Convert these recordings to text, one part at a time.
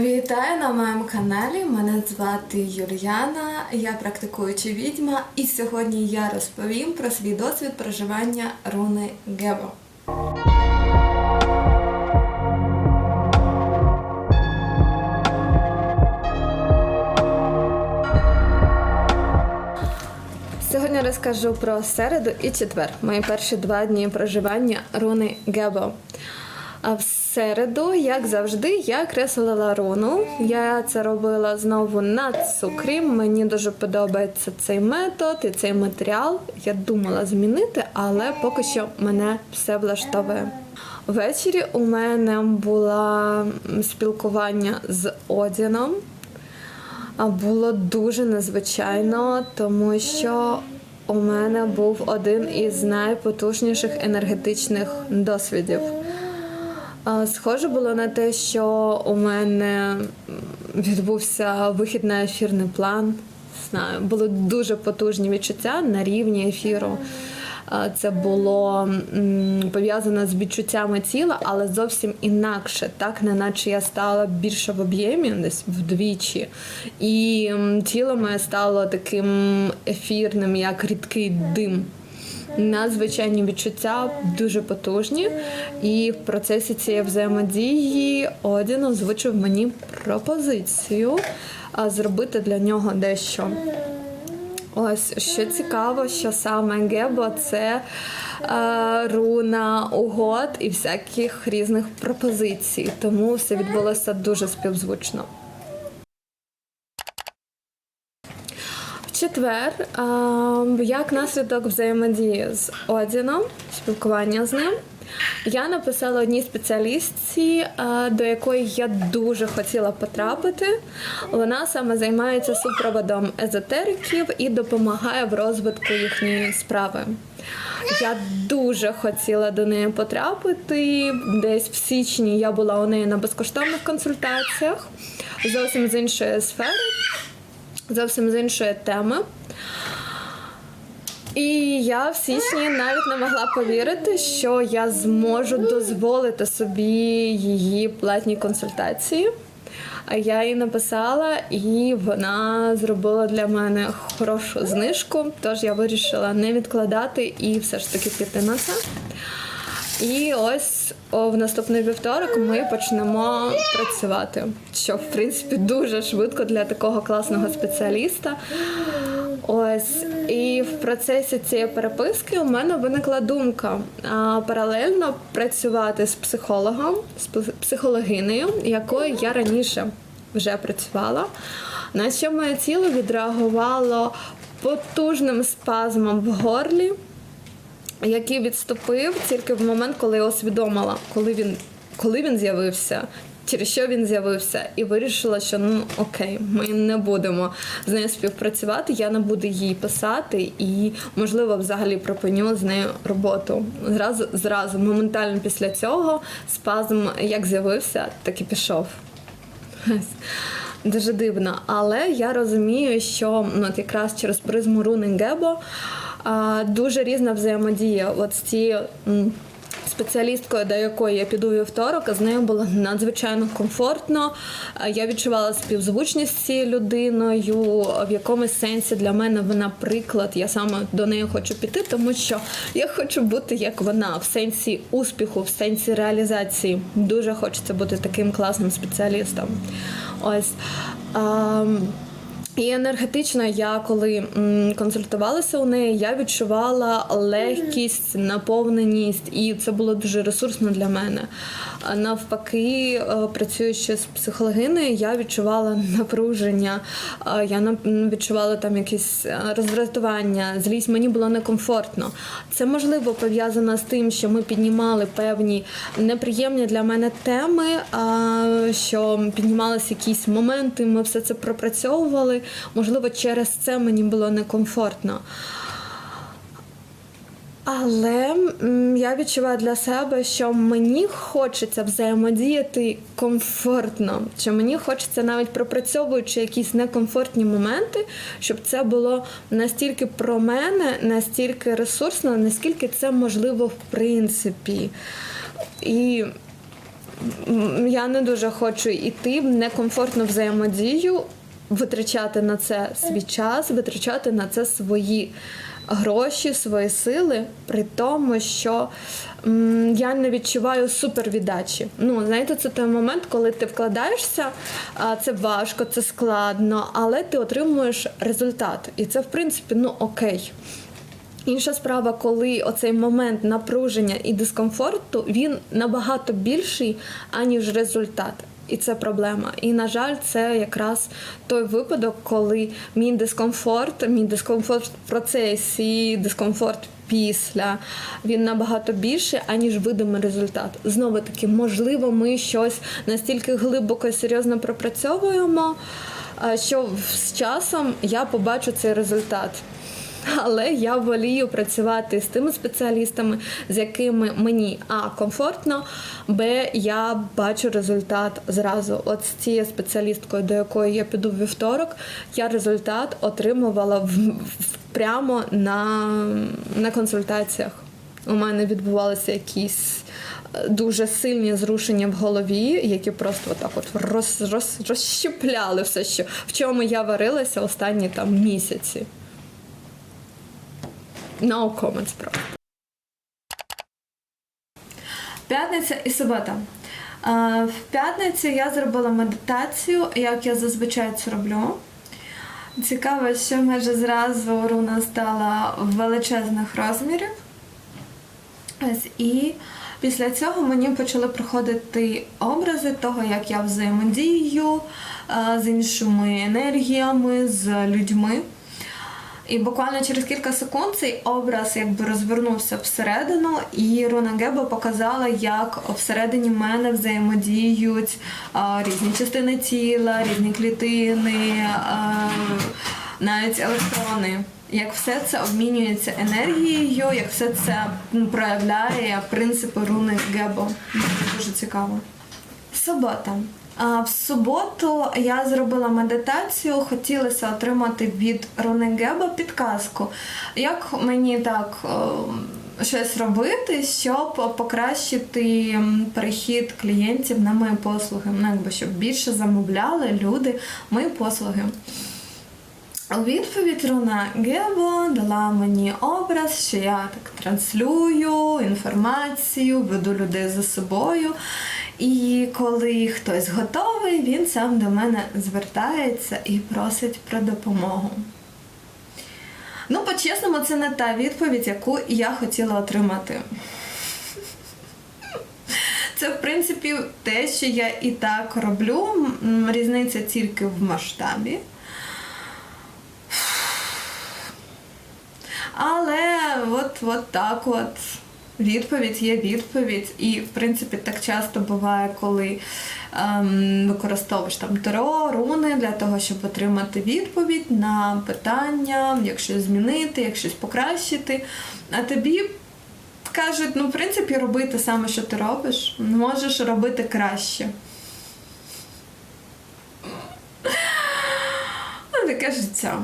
Вітаю на моєму каналі. Мене звати Юліана, я практикуюча відьма, і сьогодні я розповім про свій досвід проживання руни Гебо. Сьогодні розкажу про середу і четвер, мої перші два дні проживання руни Гебо. А в середу, як завжди, я креслила руну. Я це робила знову на цукрі. Мені дуже подобається цей метод і цей матеріал. Я думала змінити, але поки що мене все влаштовує. Ввечері у мене було спілкування з Одіном. Було дуже незвичайно, тому що у мене був один із найпотужніших енергетичних досвідів. Схоже було на те, що у мене відбувся вихід на ефірний план. Знаю, були дуже потужні відчуття на рівні ефіру. Це було пов'язано з відчуттями тіла, але зовсім інакше, так неначе я стала більше в об'ємі, десь вдвічі, і тіло моє стало таким ефірним, як рідкий дим. Надзвичайні відчуття дуже потужні, і в процесі цієї взаємодії Одін озвучив мені пропозицію зробити для нього дещо. Ось що цікаво, що саме Гебо це е, руна угод і всяких різних пропозицій, тому все відбулося дуже співзвучно. В четвер, як наслідок взаємодії з Одіном, спілкування з ним, я написала одній спеціалістці, до якої я дуже хотіла потрапити. Вона саме займається супроводом езотериків і допомагає в розвитку їхньої справи. Я дуже хотіла до неї потрапити. Десь в січні я була у неї на безкоштовних консультаціях, зовсім з іншої сфери, зовсім з іншої теми. І я в січні навіть не могла повірити, що я зможу дозволити собі її платні консультації. А я їй написала, і вона зробила для мене хорошу знижку. Тож я вирішила не відкладати і все ж таки піти на це. І ось о, в наступний вівторок ми почнемо працювати, що в принципі дуже швидко для такого класного спеціаліста. Ось і в процесі цієї переписки у мене виникла думка а, паралельно працювати з психологом, з психологинею, якою я раніше вже працювала. На що моє тіло відреагувало потужним спазмом в горлі, який відступив тільки в момент, коли я усвідомила, коли він, коли він з'явився. Через що він з'явився, і вирішила, що ну окей, ми не будемо з нею співпрацювати. Я не буду їй писати, і можливо, взагалі припиню з нею роботу. Зразу, зразу, моментально після цього спазм як з'явився, так і пішов. Дуже дивно. Але я розумію, що ну, от якраз через призму руни Гебо дуже різна взаємодія. От з цією спеціалісткою, до якої я піду вівторок, з нею було надзвичайно комфортно. Я відчувала співзвучність з цією людиною. В якомусь сенсі для мене вона приклад. Я саме до неї хочу піти, тому що я хочу бути як вона в сенсі успіху, в сенсі реалізації. Дуже хочеться бути таким класним спеціалістом. Ось. І енергетично я коли консультувалася у неї, я відчувала легкість, наповненість, і це було дуже ресурсно для мене. Навпаки, е, працюючи з психологиною, я відчувала напруження, е, я відчувала там якісь е, роздратування, злість. Мені було некомфортно. Це можливо пов'язано з тим, що ми піднімали певні неприємні для мене теми, що піднімалися якісь моменти, ми все це пропрацьовували. Можливо, через це мені було некомфортно. Але я відчуваю для себе, що мені хочеться взаємодіяти комфортно, що мені хочеться навіть пропрацьовуючи якісь некомфортні моменти, щоб це було настільки про мене, настільки ресурсно, наскільки це можливо в принципі. І я не дуже хочу йти в некомфортну взаємодію, витрачати на це свій час, витрачати на це свої гроші, свої сили, при тому, що м, я не відчуваю супервіддачі. Ну, знаєте, це той момент, коли ти вкладаєшся, це важко, це складно, але ти отримуєш результат. І це, в принципі, ну окей. Інша справа, коли оцей момент напруження і дискомфорту він набагато більший, аніж результат. І це проблема. І на жаль, це якраз той випадок, коли мій дискомфорт, мій дискомфорт в процесі, дискомфорт після він набагато більший, аніж видимий результат. Знову таки, можливо, ми щось настільки глибоко і серйозно пропрацьовуємо, що з часом я побачу цей результат. Але я волію працювати з тими спеціалістами, з якими мені а комфортно, б я бачу результат зразу. От з цією спеціалісткою, до якої я піду в вівторок, я результат отримувала в, в- прямо на, на консультаціях. У мене відбувалися якісь е, дуже сильні зрушення в голові, які просто отак от роз, роз, розщепляли все, що в чому я варилася останні там місяці. No comments, про. П'ятниця і субота. Е, В п'ятницю я зробила медитацію, як я зазвичай це роблю. Цікаво, що майже зразу руна стала величезних розмірів. І після цього мені почали приходити образи того, як я взаємодію е, з іншими енергіями, з людьми. І буквально через кілька секунд цей образ якби розвернувся всередину, і Руна Геба показала, як всередині мене взаємодіють а, різні частини тіла, різні клітини, а, навіть електрони. Як все це обмінюється енергією, як все це проявляє принципи руни Гебо. Дуже цікаво. Субота. В суботу я зробила медитацію, хотілося отримати від Руни Геба підказку, як мені так е, щось робити, щоб покращити перехід клієнтів на мої послуги. Ну, якби щоб більше замовляли люди мої послуги. Відповідь Руна Гебо дала мені образ, що я так транслюю інформацію, веду людей за собою. І коли хтось готовий, він сам до мене звертається і просить про допомогу. Ну, по-чесному, це не та відповідь, яку я хотіла отримати. Це, в принципі, те, що я і так роблю. Різниця тільки в масштабі. Але от, от так от. Відповідь є відповідь, і в принципі так часто буває, коли ем, використовуєш там таро, руни для того, щоб отримати відповідь на питання, як щось змінити, як щось покращити. А тобі кажуть, ну, в принципі, роби те саме, що ти робиш, можеш робити краще. Ну, таке життя.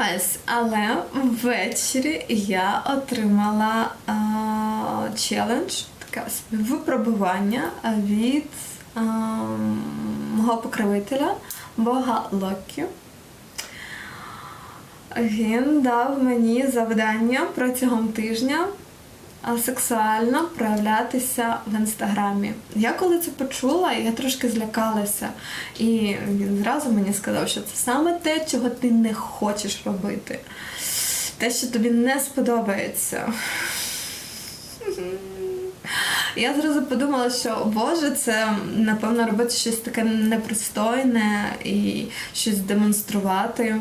Ось, але ввечері я отримала а, челендж, таке собі випробування від а, мого покровителя, Бога Локі. Він дав мені завдання протягом тижня сексуально проявлятися в інстаграмі. Я коли це почула, я трошки злякалася. І він зразу мені сказав, що це саме те, чого ти не хочеш робити. Те, що тобі не сподобається. Я зразу подумала, що Боже, це напевно робити щось таке непристойне і щось демонструвати.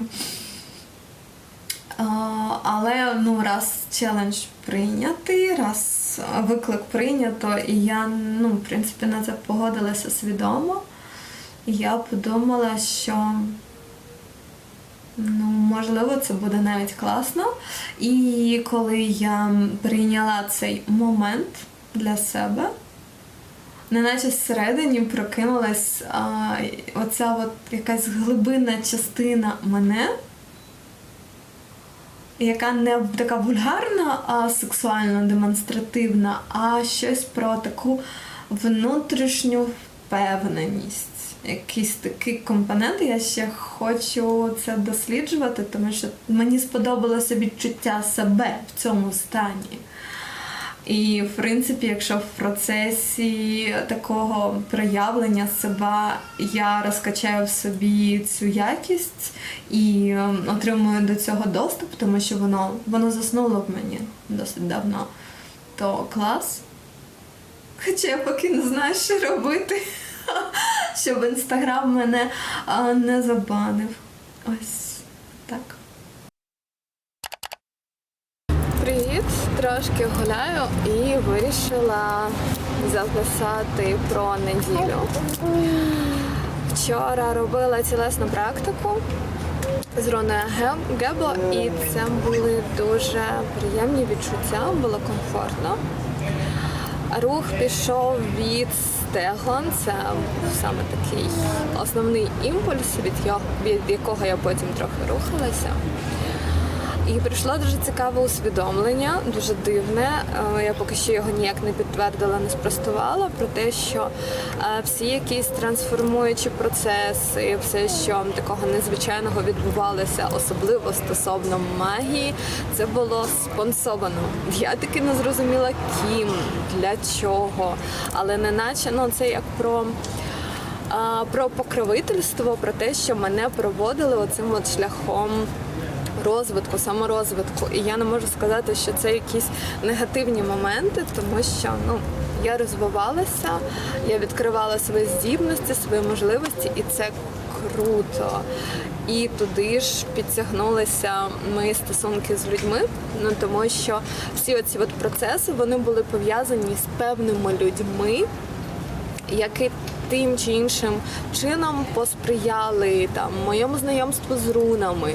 Але ну, раз челендж прийнятий, раз виклик прийнято, і я ну, в принципі на це погодилася свідомо. Я подумала, що ну, можливо це буде навіть класно. І коли я прийняла цей момент для себе, неначе всередині прокинулась а, оця от якась глибинна частина мене яка не така вульгарна, а сексуально демонстративна, а щось про таку внутрішню впевненість. Якісь такі компоненти. Я ще хочу це досліджувати, тому що мені сподобалося відчуття себе в цьому стані. І, в принципі, якщо в процесі такого проявлення себе я розкачаю в собі цю якість і ем, отримую до цього доступ, тому що воно, воно заснуло в мені досить давно, то клас. Хоча я поки не знаю, що робити, щоб інстаграм мене не забанив. Ось так. Привіт! Трошки гуляю і вирішила записати про неділю. Вчора робила цілесну практику з Роною Ге- Гебо, і це були дуже приємні відчуття, було комфортно. Рух пішов від стегон, це саме такий основний імпульс, від якого я потім трохи рухалася. І прийшло дуже цікаве усвідомлення, дуже дивне. Е, Я поки що його ніяк не підтвердила, не спростувала про те, що е, всі якісь трансформуючі процеси, все, що такого незвичайного відбувалося, особливо стосовно магії, це було спонсовано. Я таки не зрозуміла ким, для чого, але не наче ну це як про. Про покровительство, про те, що мене проводили оцим от шляхом розвитку, саморозвитку. І я не можу сказати, що це якісь негативні моменти, тому що ну. Я розвивалася, я відкривала свої здібності, свої можливості, і це круто. І туди ж підтягнулися мої стосунки з людьми, ну тому що всі оці от процеси вони були пов'язані з певними людьми, які тим чи іншим чином посприяли там моєму знайомству з рунами,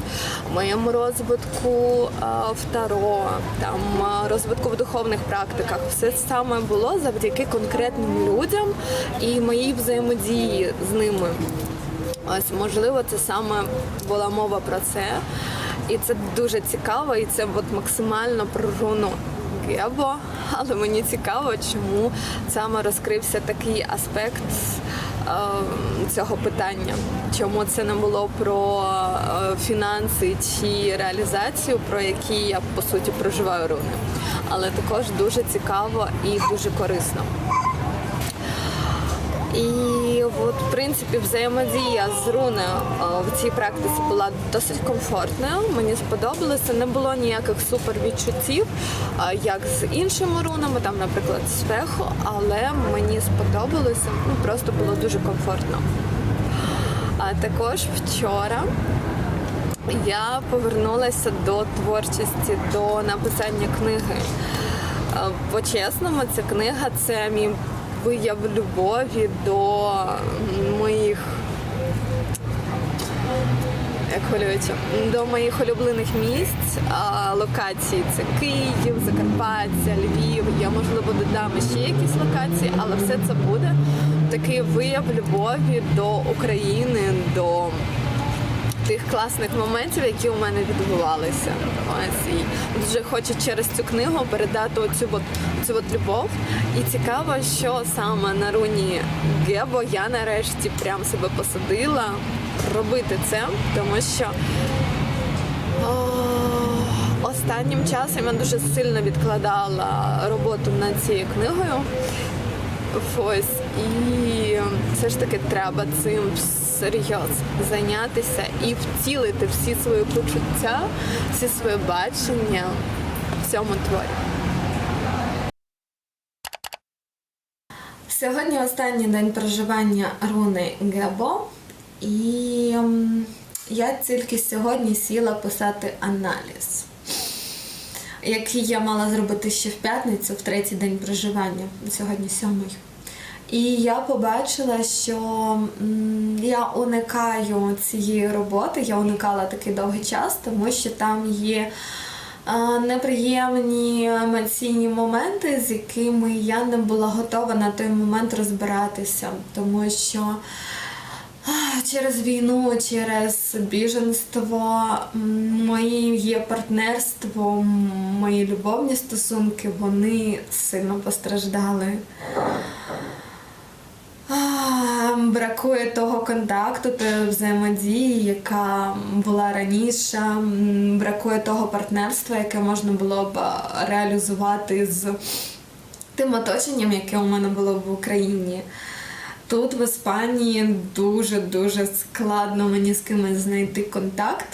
моєму розвитку е, в таро, там е, розвитку в духовних практиках. Все саме було завдяки конкретним людям і моїй взаємодії з ними. Ось можливо, це саме була мова про це, і це дуже цікаво, і це от максимально про руну Гебо. Але мені цікаво, чому саме розкрився такий аспект е, цього питання. Чому це не було про е, фінанси чи реалізацію, про які я по суті проживаю руни. Але також дуже цікаво і дуже корисно. От, в принципі, взаємодія з руною е, в цій практиці була досить комфортною. Мені сподобалося, не було ніяких супер відчуттів, е, як з іншими рунами, там, наприклад, з феху, але мені сподобалося, ну просто було дуже комфортно. А також вчора я повернулася до творчості, до написання книги. Е, По-чесному, ця книга це мій вияв любові до моїх. Як хвилююче, до моїх улюблених місць, а, локацій це Київ, Закарпаття, Львів. Я можливо додам ще якісь локації, але все це буде такий вияв любові до України, до тих класних моментів, які у мене відбувалися. Ось і дуже хочу через цю книгу передати оцю от, цю от любов. І цікаво, що саме на руні Гебо я нарешті прям себе посадила робити це, тому що. Останнім часом я дуже сильно відкладала роботу над цією книгою. Ось і все ж таки треба цим серйозно зайнятися і втілити всі свої почуття, всі свої бачення в цьому творі. Сьогодні останній день проживання руни Гебо, і я тільки сьогодні сіла писати аналіз, який я мала зробити ще в п'ятницю, в третій день проживання, сьогодні сьомий. І я побачила, що я уникаю цієї роботи, я уникала такий довгий час, тому що там є неприємні емоційні моменти, з якими я не була готова на той момент розбиратися, тому що через війну, через біженство, моє партнерство, мої любовні стосунки, вони сильно постраждали. Бракує того контакту, тої взаємодії, яка була раніше, бракує того партнерства, яке можна було б е, реалізувати з тим оточенням, яке у мене було в Україні. Тут в Іспанії дуже-дуже складно мені з кимось знайти контакт,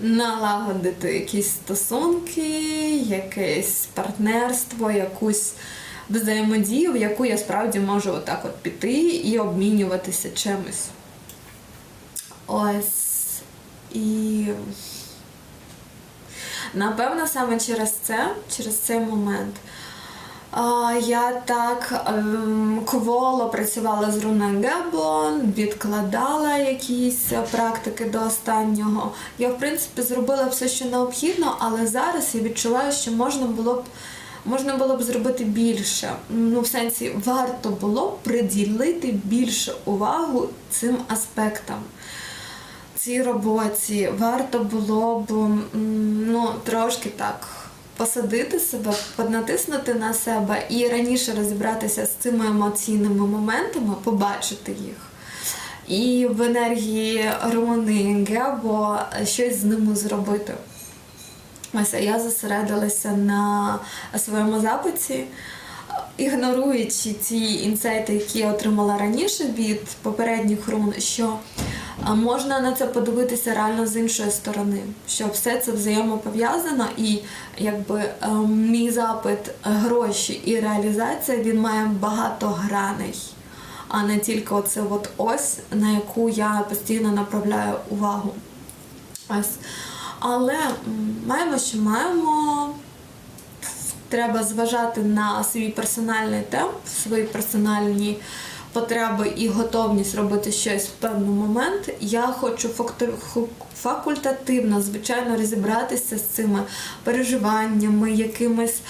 налагодити якісь стосунки, якесь партнерство, якусь взаємодію, в яку я справді можу отак от піти і обмінюватися чимось. Ось. І напевно саме через це, через цей момент. Я так ем, кволо працювала з Руна відкладала якісь е, практики до останнього. Я, в принципі, зробила все, що необхідно, але зараз я відчуваю, що можна було б можна було б зробити більше. Ну, в сенсі, варто було б приділити більше увагу цим аспектам. Цій роботі варто було б ну, трошки так посадити себе, поднатиснути на себе і раніше розібратися з цими емоційними моментами, побачити їх. І в енергії руни Гебо щось з ними зробити. Ось я зосередилася на своєму запиті, ігноруючи ті інсайти, які я отримала раніше від попередніх рун, що можна на це подивитися реально з іншої сторони, що все це взаємопов'язано, і якби мій запит гроші і реалізація він має багато граней, а не тільки оце от ось, на яку я постійно направляю увагу. Ось. Але маємо, що маємо. Треба зважати на свій персональний темп, свої персональні потреби і готовність робити щось в певний момент. Я хочу факультативно, звичайно, розібратися з цими переживаннями, якимось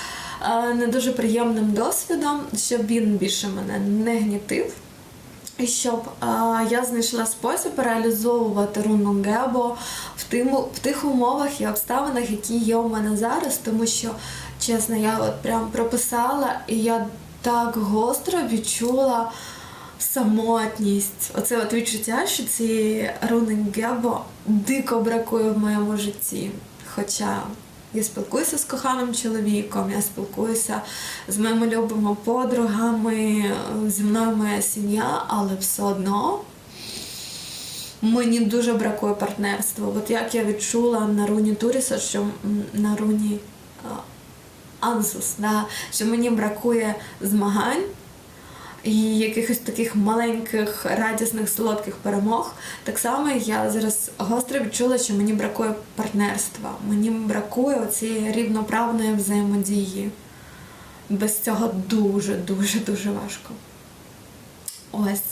е, не дуже приємним досвідом, щоб він більше мене не гнітив. І щоб е, я знайшла спосіб реалізовувати руну Гебо в, тим, в тих умовах і обставинах, які є у мене зараз, тому що, чесно, я от прям прописала, і я так гостро відчула самотність. Оце от відчуття, що цієї руни Гебо дико бракує в моєму житті. Хоча я спілкуюся з коханим чоловіком, я спілкуюся з моїми любими подругами, зі мною моя сім'я, але все одно мені дуже бракує партнерства. От як я відчула на руні Туріса, що на руні Ансус, да, що мені бракує змагань і якихось таких маленьких радісних солодких перемог. Так само я зараз гостро відчула, що мені бракує партнерства, мені бракує цієї рівноправної взаємодії. Без цього дуже, дуже, дуже важко. Ось.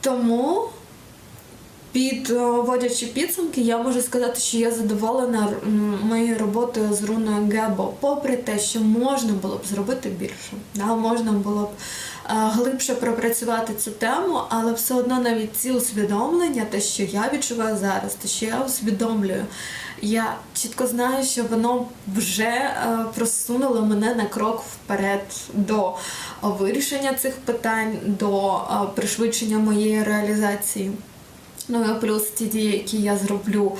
Тому, підводячи підсумки, я можу сказати, що я задоволена моєю роботою з руною Гебо, попри те, що можна було б зробити більше. Да? Можна було б глибше пропрацювати цю тему, але все одно навіть ці усвідомлення, те, що я відчуваю зараз, те, що я усвідомлюю, я чітко знаю, що воно вже е, просунуло мене на крок вперед до е, вирішення цих питань, до е, пришвидшення моєї реалізації. Ну і плюс ті дії, які я зроблю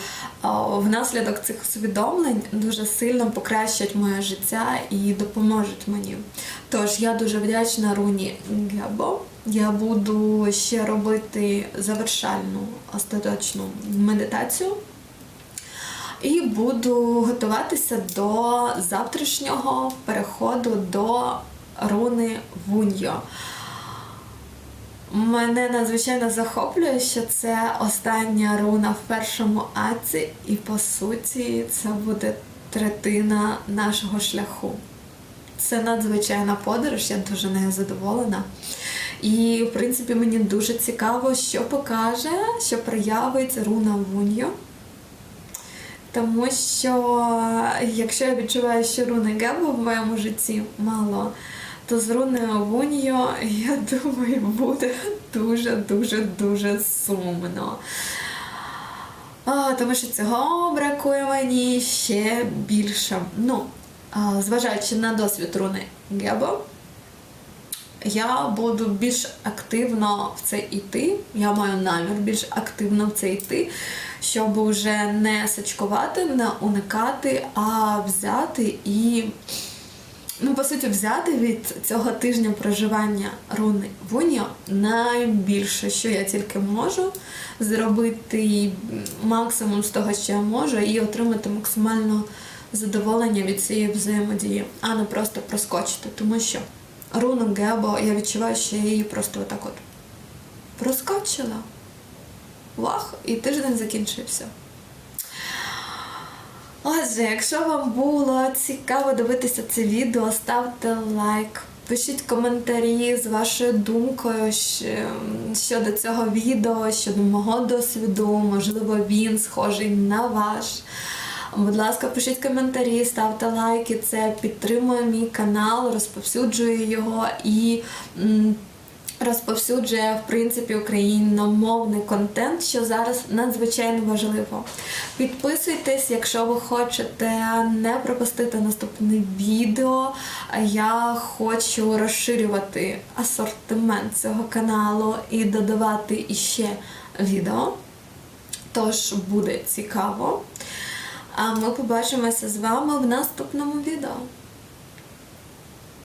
внаслідок цих усвідомлень, дуже сильно покращать моє життя і допоможуть мені. Тож я дуже вдячна Руні Гебо. Я буду ще робити завершальну остаточну медитацію. І буду готуватися до завтрашнього переходу до руни Вуньо. Мене надзвичайно захоплює, що це остання руна в першому аці, і по суті це буде третина нашого шляху. Це надзвичайна подорож, я дуже нею задоволена. І, в принципі, мені дуже цікаво, що покаже, що проявить руна Вуньо. Тому що якщо я відчуваю, що руни Гебо в моєму житті мало, то з руною Вуньо, я думаю, буде дуже-дуже дуже сумно. А, тому що цього бракує мені ще більше. Ну, а, зважаючи на досвід руни Гебо, я буду більш активно в це йти. Я маю намір більш активно в це йти, щоб вже не сачкувати, не уникати, а взяти і ну, по суті, взяти від цього тижня проживання руни Вуніо найбільше, що я тільки можу, зробити максимум з того, що я можу, і отримати максимально задоволення від цієї взаємодії, а не просто проскочити. Тому що руну Гебо, я відчуваю, що я її просто отак от проскочила. Вах, і тиждень закінчився. Отже, якщо вам було цікаво дивитися це відео, ставте лайк, пишіть коментарі з вашою думкою щодо цього відео, щодо мого досвіду, можливо, він схожий на ваш. Будь ласка, пишіть коментарі, ставте лайки, це підтримує мій канал, розповсюджує його і. Розповсюджує в принципі україномовний контент, що зараз надзвичайно важливо. Підписуйтесь, якщо ви хочете не пропустити наступне відео. Я хочу розширювати асортимент цього каналу і додавати іще відео. Тож буде цікаво. А ми побачимося з вами в наступному відео.